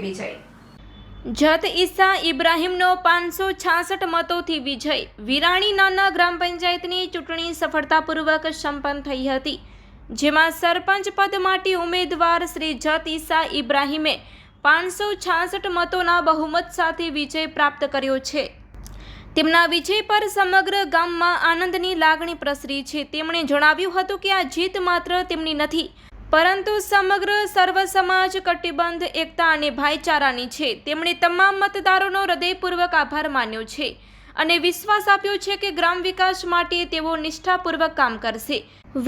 વિજય. જત ઈસા ઇબ્રાહીમનો પાંચસો છાસઠ મતોથી વિજય. વિરાણી નાના ગ્રામ પંચાયતની ચૂંટણી સફળતાપૂર્વક સંપન્ન થઈ હતી, જેમાં સરપંચ પદ માટે ઉમેદવાર શ્રી જત ઈસા ઇબ્રાહીમે પાંચસો છાસઠ મતોના બહુમત સાથે વિજય પ્રાપ્ત કર્યો છે. તેમના વિજય પર સમગ્ર ગામમાં આનંદની લાગણી પ્રસરી છે. તેમણે જણાવ્યું હતું કે આ જીત માત્ર તેમની નથી પરંતુ સમગ્ર સર્વ સમાજ કટિબંધ, એકતા અને ભાઈચારાની છે. તેમણે તમામ મતદારોનો હૃદયપૂર્વક આભાર માન્યો છે અને વિશ્વાસ આપ્યો છે કે ગ્રામ વિકાસ માટે તેઓ નિષ્ઠાપૂર્વક કામ કરશે.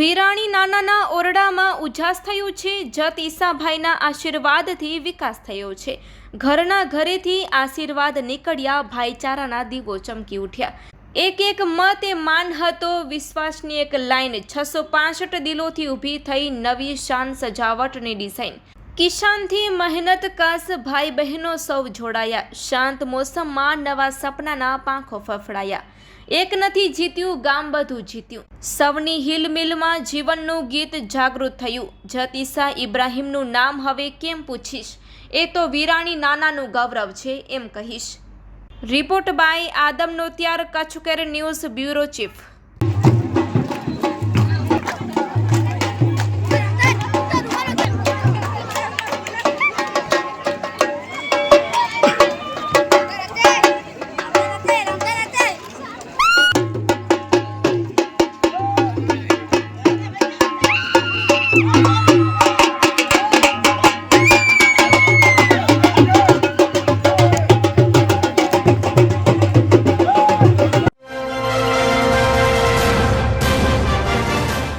વિરાણી નાનાના ઓરડામાં ઉજાસ થયું છે. જત ઈસાભાઈના આશીર્વાદથી વિકાસ થયો છે. ઘરના ઘરેથી આશીર્વાદ નીકળ્યા, ભાઈચારાના દીવો ચમકી ઉઠ્યા. એક એક મત એ માન હતો. વિશ્વાસની એક લાઈન છસો પાસઠ દિલોથી ઊભી થઈ નવી શાન સજાવટની ડિઝાઇન. કિશાનથી મહેનત કસ ભાઈ બહેનો સૌ જોડાયા. શાંત મોસમમાં નવા સપનાના પાંખો ફફડાયા. એક નથી જીત્યું, ગામ બધું જીત્યું. સૌની હિલમિલમાં જીવનનું ગીત જાગૃત થયું. જતીસા ઇબ્રાહીમનું નામ હવે કેમ પૂછીશ? એ તો વિરાણી નાનાનું ગૌરવ છે એમ કહીશ. Report by Adam Notiyar Kutch care news bureau chief.